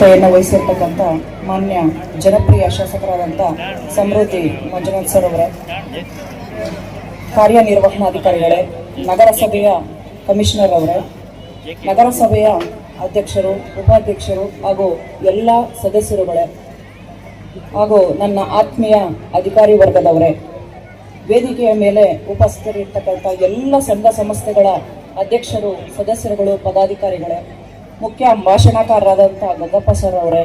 ಅಧ್ಯಕ್ಷತೆಯನ್ನು ವಹಿಸಿರ್ತಕ್ಕಂಥ ಮಾನ್ಯ ಜನಪ್ರಿಯ ಶಾಸಕರಾದಂಥ ಸಮೃದ್ಧಿ ಮಂಜುನಾಥ್ ಸರ್ ಅವರೇ, ಕಾರ್ಯನಿರ್ವಹಣಾಧಿಕಾರಿಗಳೇ, ನಗರಸಭೆಯ ಕಮಿಷನರ್ ಅವರೇ, ನಗರಸಭೆಯ ಅಧ್ಯಕ್ಷರು, ಉಪಾಧ್ಯಕ್ಷರು ಹಾಗೂ ಎಲ್ಲ ಸದಸ್ಯರುಗಳೇ ಹಾಗೂ ನನ್ನ ಆತ್ಮೀಯ ಅಧಿಕಾರಿ ವರ್ಗದವರೇ, ವೇದಿಕೆಯ ಮೇಲೆ ಉಪಸ್ಥಿತರಿರ್ತಕ್ಕಂಥ ಎಲ್ಲ ಸಂಘ ಸಂಸ್ಥೆಗಳ ಅಧ್ಯಕ್ಷರು, ಸದಸ್ಯರುಗಳು, ಪದಾಧಿಕಾರಿಗಳೇ ಮುಖ್ಯ ಭಾಷಣಕಾರರಾದಂಥ ಗಂಗಪ್ಪ ಸರ್ ಅವರೇ,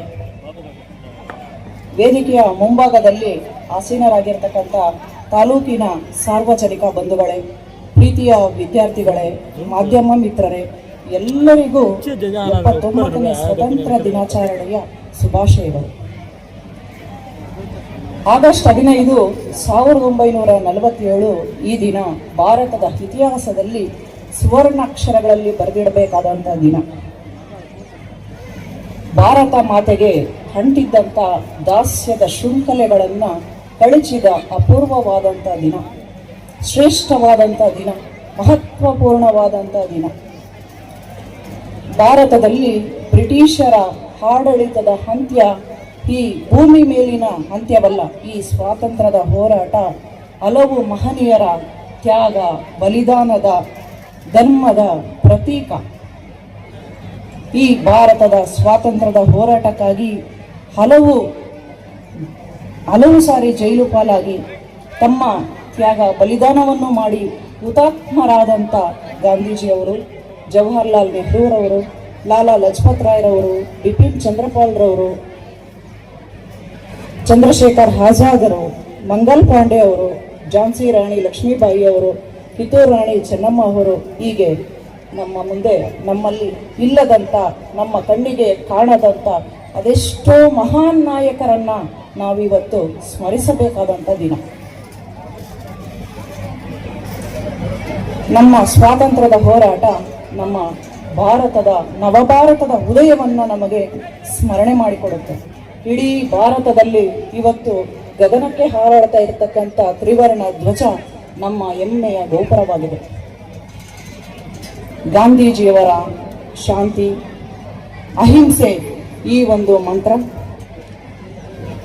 ವೇದಿಕೆಯ ಮುಂಭಾಗದಲ್ಲಿ ಆಸೀನರಾಗಿರ್ತಕ್ಕಂಥ ತಾಲೂಕಿನ ಸಾರ್ವಜನಿಕ ಬಂಧುಗಳೇ, ಪ್ರೀತಿಯ ವಿದ್ಯಾರ್ಥಿಗಳೇ, ಮಾಧ್ಯಮ ಮಿತ್ರರೇ, ಎಲ್ಲರಿಗೂ ಎಪ್ಪತ್ತೊಂಬತ್ತನೇ ಸ್ವತಂತ್ರ ದಿನಾಚರಣೆಯ ಶುಭಾಶಯಗಳು. ಆಗಸ್ಟ್ ಹದಿನೈದು ಸಾವಿರದ ಒಂಬೈನೂರ ನಲವತ್ತೇಳು ಈ ದಿನ ಭಾರತದ ಇತಿಹಾಸದಲ್ಲಿ ಸುವರ್ಣಾಕ್ಷರಗಳಲ್ಲಿ ಬರೆದಿಡಬೇಕಾದಂಥ ದಿನ. ಭಾರತ ಮಾತೆಗೆ ಅಂಟಿದ್ದಂಥ ದಾಸ್ಯದ ಶೃಂಖಲೆಗಳನ್ನು ಕಳಚಿದ ಅಪೂರ್ವವಾದಂಥ ದಿನ, ಶ್ರೇಷ್ಠವಾದಂಥ ದಿನ, ಮಹತ್ವಪೂರ್ಣವಾದಂಥ ದಿನ. ಭಾರತದಲ್ಲಿ ಬ್ರಿಟಿಷರ ಆಡಳಿತದ ಅಂತ್ಯ ಈ ಭೂಮಿ ಮೇಲಿನ ಅಂತ್ಯವಲ್ಲ, ಈ ಸ್ವಾತಂತ್ರ್ಯದ ಹೋರಾಟ ಹಲವು ಮಹನೀಯರ ತ್ಯಾಗ, ಬಲಿದಾನದ ಧರ್ಮದ ಪ್ರತೀಕ. ಈ ಭಾರತದ ಸ್ವಾತಂತ್ರ್ಯದ ಹೋರಾಟಕ್ಕಾಗಿ ಹಲವು ಹಲವು ಸಾರಿ ಜೈಲು ಪಾಲಾಗಿ ತಮ್ಮ ತ್ಯಾಗ ಬಲಿದಾನವನ್ನು ಮಾಡಿ ಹುತಾತ್ಮರಾದಂಥ ಗಾಂಧೀಜಿಯವರು, ಜವಾಹರ್ಲಾಲ್ ನೆಹರೂರವರು, ಲಾಲಾ ಲಜಪತ್ ರಾಯ್ರವರು, ಬಿಪಿನ್ ಚಂದ್ರಪಾಲ್ರವರು, ಚಂದ್ರಶೇಖರ್ ಆಜಾದರು ಮಂಗಲ್ ಪಾಂಡೆ ಅವರು ಝಾನ್ಸಿ ರಾಣಿ ಲಕ್ಷ್ಮೀಬಾಯಿ ಅವರು ಕಿತ್ತೂರು ರಾಣಿ ಚೆನ್ನಮ್ಮ ಅವರು ಹೀಗೆ ನಮ್ಮ ಮುಂದೆ ನಮ್ಮಲ್ಲಿ ಇಲ್ಲದಂಥ ನಮ್ಮ ಕಣ್ಣಿಗೆ ಕಾಣದಂಥ ಅದೆಷ್ಟೋ ಮಹಾನ್ ನಾಯಕರನ್ನ ನಾವಿವತ್ತು ಸ್ಮರಿಸಬೇಕಾದಂಥ ದಿನ. ನಮ್ಮ ಸ್ವಾತಂತ್ರ್ಯದ ಹೋರಾಟ ನಮ್ಮ ಭಾರತದ, ನವಭಾರತದ ಉದಯವನ್ನು ನಮಗೆ ಸ್ಮರಣೆ ಮಾಡಿಕೊಡುತ್ತೆ. ಇಡೀ ಭಾರತದಲ್ಲಿ ಇವತ್ತು ಗಗನಕ್ಕೆ ಹಾರಾಡ್ತಾ ಇರತಕ್ಕಂಥ ತ್ರಿವರ್ಣ ಧ್ವಜ ನಮ್ಮ ಹೆಮ್ಮೆಯ ಗೋಪುರವಾಗಿದೆ. ಗಾಂಧೀಜಿಯವರ ಶಾಂತಿ, ಅಹಿಂಸೆ ಈ ಒಂದು ಮಂತ್ರ.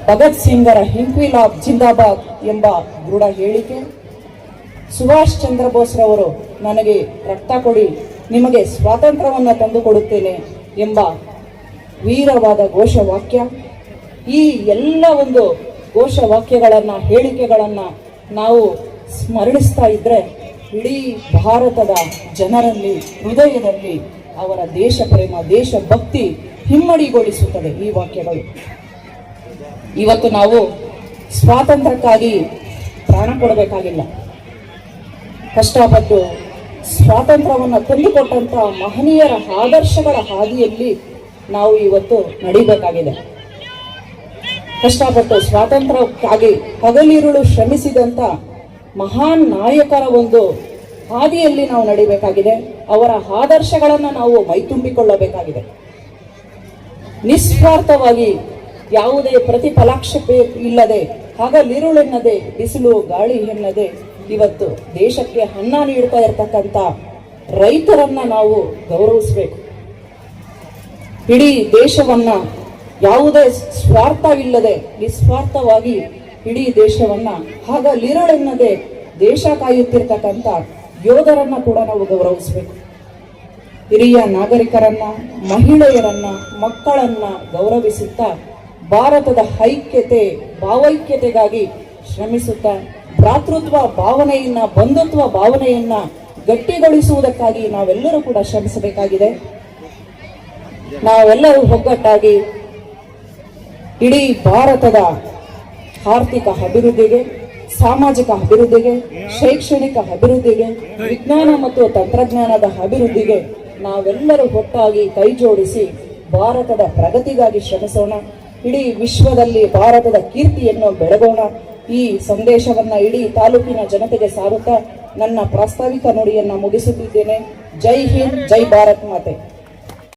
ಭಗತ್ ಸಿಂಗರ ಹಿಂಕ್ವಿಲಾ ಜಿಂದಾಬಾದ್ ಎಂಬ ದೃಢ ಹೇಳಿಕೆ. ಸುಭಾಷ್ ಚಂದ್ರ ಬೋಸ್ರವರು ನನಗೆ ರಕ್ತ ಕೊಡಿ, ನಿಮಗೆ ಸ್ವಾತಂತ್ರ್ಯವನ್ನು ತಂದುಕೊಡುತ್ತೇನೆ ಎಂಬ ವೀರವಾದ ಘೋಷವಾಕ್ಯ. ಈ ಎಲ್ಲ ಒಂದು ಘೋಷವಾಕ್ಯಗಳನ್ನು, ಹೇಳಿಕೆಗಳನ್ನು ನಾವು ಸ್ಮರಣಿಸ್ತಾ ಇದ್ರೆ ಇಡೀ ಭಾರತದ ಜನರಲ್ಲಿ, ಹೃದಯದಲ್ಲಿ ಅವರ ದೇಶ ಪ್ರೇಮ ದೇಶಭಕ್ತಿ ಹಿಮ್ಮಡಿಗೊಳಿಸುತ್ತದೆ ಈ ವಾಕ್ಯಗಳು. ಇವತ್ತು ನಾವು ಸ್ವಾತಂತ್ರ್ಯಕ್ಕಾಗಿ ಪ್ರಾಣ ಕೊಡಬೇಕಾಗಿಲ್ಲ. ಕಷ್ಟಪಟ್ಟು ಸ್ವಾತಂತ್ರ್ಯವನ್ನು ತಂದುಕೊಟ್ಟಂಥ ಮಹನೀಯರ ಆದರ್ಶಗಳ ಹಾದಿಯಲ್ಲಿ ನಾವು ಇವತ್ತು ನಡಿಬೇಕಾಗಿದೆ. ಕಷ್ಟಪಟ್ಟು ಸ್ವಾತಂತ್ರ್ಯಕ್ಕಾಗಿ ಹಗಲಿರುಳು ಶ್ರಮಿಸಿದಂತ ಮಹಾನ್ ನಾಯಕರ ಒಂದು ಹಾದಿಯಲ್ಲಿ ನಾವು ನಡಿಬೇಕಾಗಿದೆ. ಅವರ ಆದರ್ಶಗಳನ್ನು ನಾವು ಮೈತುಂಬಿಕೊಳ್ಳಬೇಕಾಗಿದೆ. ನಿಸ್ವಾರ್ಥವಾಗಿ ಯಾವುದೇ ಪ್ರತಿಫಲಾಕ್ಷೇಪ ಇಲ್ಲದೆ ಹಗಲಿರುಳೆನ್ನದೆ ಬಿಸಿಲು, ಗಾಳಿ ಎನ್ನದೆ ಇವತ್ತು ದೇಶಕ್ಕೆ ಅನ್ನ ನೀಡ್ತಾ ಇರತಕ್ಕಂಥ ರೈತರನ್ನ ನಾವು ಗೌರವಿಸಬೇಕು. ಇಡೀ ದೇಶವನ್ನ ಯಾವುದೇ ಸ್ವಾರ್ಥ ಇಲ್ಲದೆ ನಿಸ್ವಾರ್ಥವಾಗಿ ಇಡೀ ದೇಶವನ್ನ ಹಗಲಿರುಳೆನ್ನದೆ ದೇಶ ಕಾಯುತ್ತಿರ್ತಕ್ಕಂಥ ಯೋಧರನ್ನ ಕೂಡ ನಾವು ಗೌರವಿಸ್ಬೇಕು. ಹಿರಿಯ ನಾಗರಿಕರನ್ನ, ಮಹಿಳೆಯರನ್ನ, ಮಕ್ಕಳನ್ನ ಗೌರವಿಸುತ್ತಾ ಭಾರತದ ಐಕ್ಯತೆ, ಭಾವೈಕ್ಯತೆಗಾಗಿ ಶ್ರಮಿಸುತ್ತಾ ಭ್ರಾತೃತ್ವ ಭಾವನೆಯನ್ನ, ಬಂಧುತ್ವ ಭಾವನೆಯನ್ನ ಗಟ್ಟಿಗೊಳಿಸುವುದಕ್ಕಾಗಿ ನಾವೆಲ್ಲರೂ ಕೂಡ ಶ್ರಮಿಸಬೇಕಾಗಿದೆ. ನಾವೆಲ್ಲರೂ ಒಗ್ಗಟ್ಟಾಗಿ ಇಡೀ ಭಾರತದ ಆರ್ಥಿಕ ಅಭಿವೃದ್ಧಿಗೆ, ಸಾಮಾಜಿಕ ಅಭಿವೃದ್ಧಿಗೆ, ಶೈಕ್ಷಣಿಕ ಅಭಿವೃದ್ಧಿಗೆ, ವಿಜ್ಞಾನ ಮತ್ತು ತಂತ್ರಜ್ಞಾನದ ಅಭಿವೃದ್ಧಿಗೆ ನಾವೆಲ್ಲರೂ ಒಟ್ಟಾಗಿ ಕೈ ಜೋಡಿಸಿ ಭಾರತದ ಪ್ರಗತಿಗಾಗಿ ಶ್ರಮಿಸೋಣ. ಇಡೀ ವಿಶ್ವದಲ್ಲಿ ಭಾರತದ ಕೀರ್ತಿಯನ್ನು ಬೆಳಗೋಣ. ಈ ಸಂದೇಶವನ್ನ ಇಡೀ ತಾಲೂಕಿನ ಜನತೆಗೆ ಸಾರುತ್ತಾ ನನ್ನ ಪ್ರಾಸ್ತಾವಿಕ ನುಡಿಯನ್ನ ಮುಗಿಸುತ್ತಿದ್ದೇನೆ. ಜೈ ಹಿಂದ್, ಜೈ ಭಾರತ್ ಮಾತೆ.